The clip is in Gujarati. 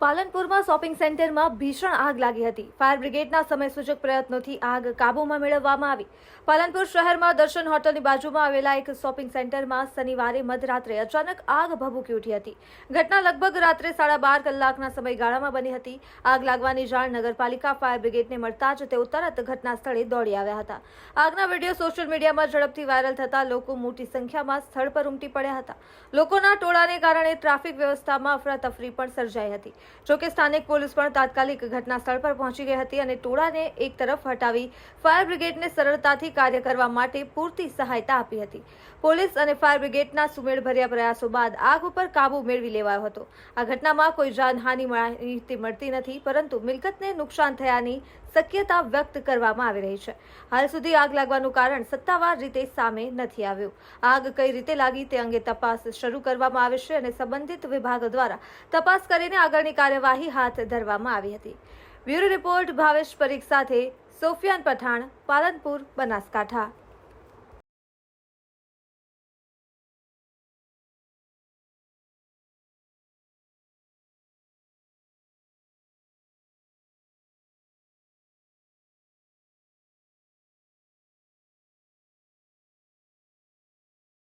પાલનપુરમાં શોપિંગ સેન્ટરમાં ભીષણ આગ લાગી હતી. ફાયર બ્રિગેડના સમયસૂચક પ્રયત્નોથી આગ કાબૂમાં મેળવવામાં આવી. પાલનપુર શહેરમાં દર્શન હોટલની બાજુમાં આવેલા એક શોપિંગ સેન્ટરમાં શનિવારે મધરાત્રે અચાનક આગ ભભૂકી ઉઠી હતી. ઘટના લગભગ રાત્રે સાડા બાર કલાકના સમયગાળામાં બની હતી. આગ લાગવાની જાણ નગરપાલિકા ફાયર બ્રિગેડને મળતા જ તેઓ તરત ઘટના સ્થળે દોડી આવ્યા હતા. આગના વીડિયો સોશિયલ મીડિયામાં ઝડપથી વાયરલ થતા લોકો મોટી સંખ્યામાં સ્થળ પર ઉમટી પડ્યા હતા. લોકોના ટોળાને કારણે ટ્રાફિક વ્યવસ્થામાં અફરાતફરી પણ સર્જાઈ હતી. જોકે સ્થાનિક પોલીસ પણ તાત્કાલિક ઘટના પર પહોંચી ગઈ હતી અને ટોળાને એક તરફ હટાવી ફાયર બ્રિગેડને સરળતાથી કાર્ય કરવા માટે પૂરતી સહાયતા આપી હતી. પોલીસ અને ફાયર બ્રિગેડના સુમેળભર્યા પ્રયાસો બાદ આગ ઉપર કાબુ મેળવી લેવાયો હતો. આ ઘટનામાં કોઈ જાનહાનિ માહિતી મળતી નથી, પરંતુ મિલકતને નુકસાન થયાની શક્યતા વ્યક્ત કરવામાં આવી રહી છે. હાલ સુધી આગ લાગવાનું કારણ સત્તાવાર રીતે સામે નથી આવ્યું. આગ કઈ રીતે લાગી તે અંગે તપાસ શરૂ કરવામાં આવે છે અને સંબંધિત વિભાગ દ્વારા તપાસ કરીને આગળની કાર્યવાહી હાથ ધરવામાં આવી હતી. બ્યુરો રિપોર્ટ ભાવેશ પરીખ સાથે સોફિયાન પઠાણ, પાલનપુર, બનાસકાંઠા.